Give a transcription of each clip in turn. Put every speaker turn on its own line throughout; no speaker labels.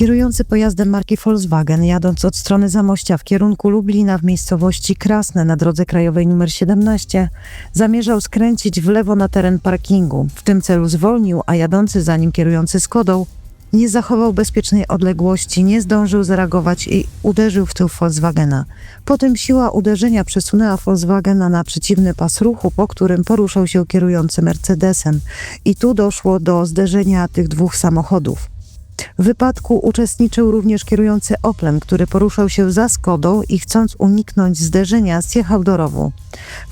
Kierujący pojazdem marki Volkswagen, jadąc od strony Zamościa w kierunku Lublina w miejscowości Krasne na drodze krajowej nr 17, zamierzał skręcić w lewo na teren parkingu. W tym celu zwolnił, a jadący za nim kierujący Skodą nie zachował bezpiecznej odległości, nie zdążył zareagować i uderzył w tył Volkswagena. Potem siła uderzenia przesunęła Volkswagena na przeciwny pas ruchu, po którym poruszał się kierujący Mercedesem. I tu doszło do zderzenia tych dwóch samochodów. W wypadku uczestniczył również kierujący Oplem, który poruszał się za Skodą i chcąc uniknąć zderzenia zjechał do rowu.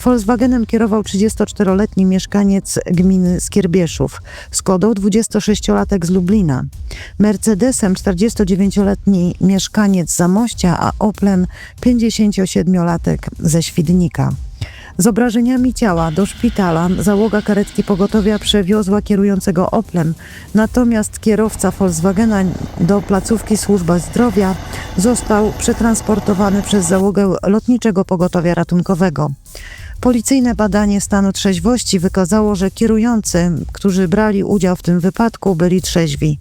Volkswagenem kierował 34-letni mieszkaniec gminy Skierbieszów, Skodą 26-latek z Lublina, Mercedesem 49-letni mieszkaniec Zamościa, a Oplem 57-latek ze Świdnika. Z obrażeniami ciała do szpitala załoga karetki pogotowia przewiozła kierującego Oplem, natomiast kierowca Volkswagena do placówki Służba Zdrowia został przetransportowany przez załogę lotniczego pogotowia ratunkowego. Policyjne badanie stanu trzeźwości wykazało, że kierujący, którzy brali udział w tym wypadku, byli trzeźwi.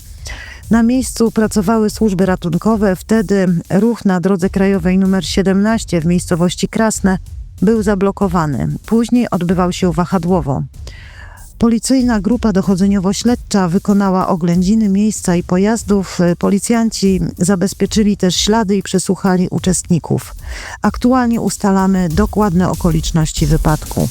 Na miejscu pracowały służby ratunkowe, wtedy ruch na drodze krajowej nr 17 w miejscowości Krasne był zablokowany. Później odbywał się wahadłowo. Policyjna grupa dochodzeniowo-śledcza wykonała oględziny miejsca i pojazdów. Policjanci zabezpieczyli też ślady i przesłuchali uczestników. Aktualnie ustalamy dokładne okoliczności wypadku.